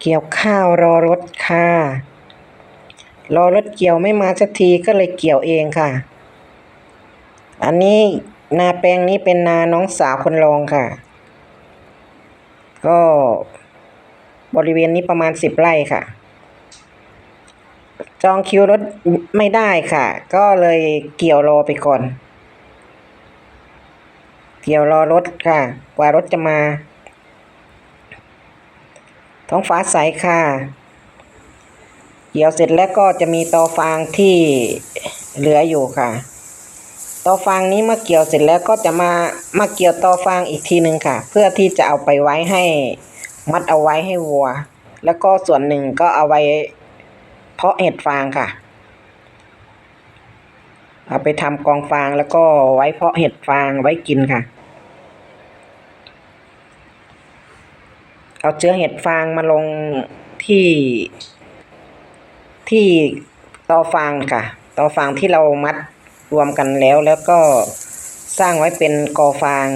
เกี่ยวข้าวรอรถค่ะ รอรถเกี่ยวไม่มาสักทีก็เลยเกี่ยวเองค่ะ อันนี้นาแปลงนี้เป็นนาน้องสาวคนรองค่ะ ก็บริเวณนี้ประมาณสิบไร่ค่ะ จองคิวรถไม่ได้ค่ะ ก็เลยเกี่ยวรอไปก่อน เกี่ยวรอรถค่ะ กว่ารถจะมา ท้องฟ้าใสค่ะเกี่ยวเสร็จแล้วก็จะมีตอฟางที่เหลืออยู่ค่ะตอฟางนี้เมื่อเกี่ยวเสร็จแล้วก็จะมามาเกี่ยวตอฟางอีกทีหนึ่งค่ะ เพื่อที่จะเอาไปไว้ให้มัดเอาไว้ให้วัว แล้วก็ส่วนหนึ่งก็เอาไว้เพาะเห็ดฟางค่ะ เอาไปทำกองฟางแล้วก็ไว้เพาะเห็ดฟางไว้กินค่ะ เอาเชื้อเห็ดฟางมาลงที่ที่ตอฟางค่ะตอฟางที่เรามัดรวมกันแล้วแล้วก็สร้างไว้เป็นกอฟาง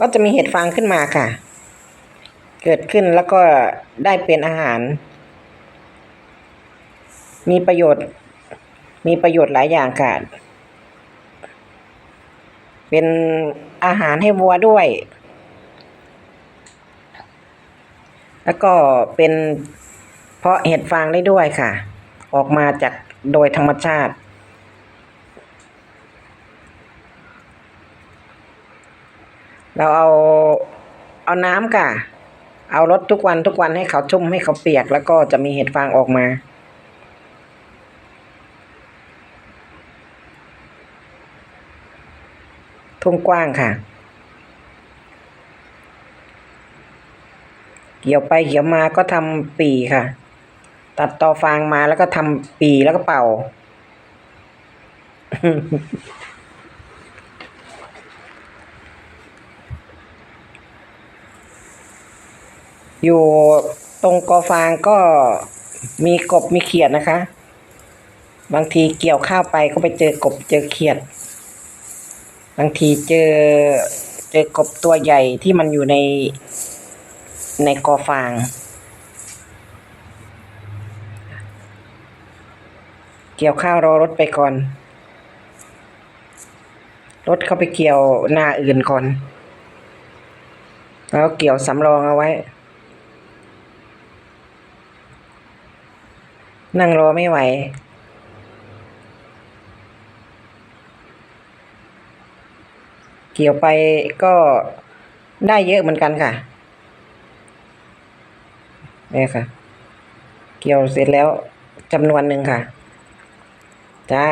ก็จะมีเห็ดฟางขึ้นมาค่ะ เกิดขึ้นแล้วก็ได้เป็นอาหาร มีประโยชน์ มีประโยชน์หลายอย่างค่ะ เป็นอาหารให้วัวด้วย แล้วก็เป็นเพาะเห็ดฟางได้ด้วยค่ะ ออกมาจากโดยธรรมชาติ เราเอาเอาน้ำค่ะ เอารดทุกวันทุกวันให้เขาชุ่มให้เขาเปียก แล้วก็จะมีเห็ดฟางออกมาทุ่งกว้างค่ะ เกี่ยวไปเกี่ยวมาก็ทำปีค่ะ ตัดต่อฟางมาแล้วก็ทำปีแล้วก็เป่า อยู่ตรงกอฟางก็มีกบมีเขียดนะคะ บางทีเกี่ยวข้าวไปก็ไปเจอกบเจอเขียด บางทีเจอเจอกบตัวใหญ่ที่มันอยู่ใน ในกอฟาง เกี่ยวข้าวรอรถไปก่อน รถเข้าไปเกี่ยวหน้าอื่นก่อน แล้วเกี่ยวสำรองเอาไว้ นั่งรอไม่ไหวเกี่ยวไปก็ได้เยอะเหมือนกันค่ะ นี่ค่ะ เกี่ยวเสร็จแล้วจำนวนหนึ่งค่ะ จ้า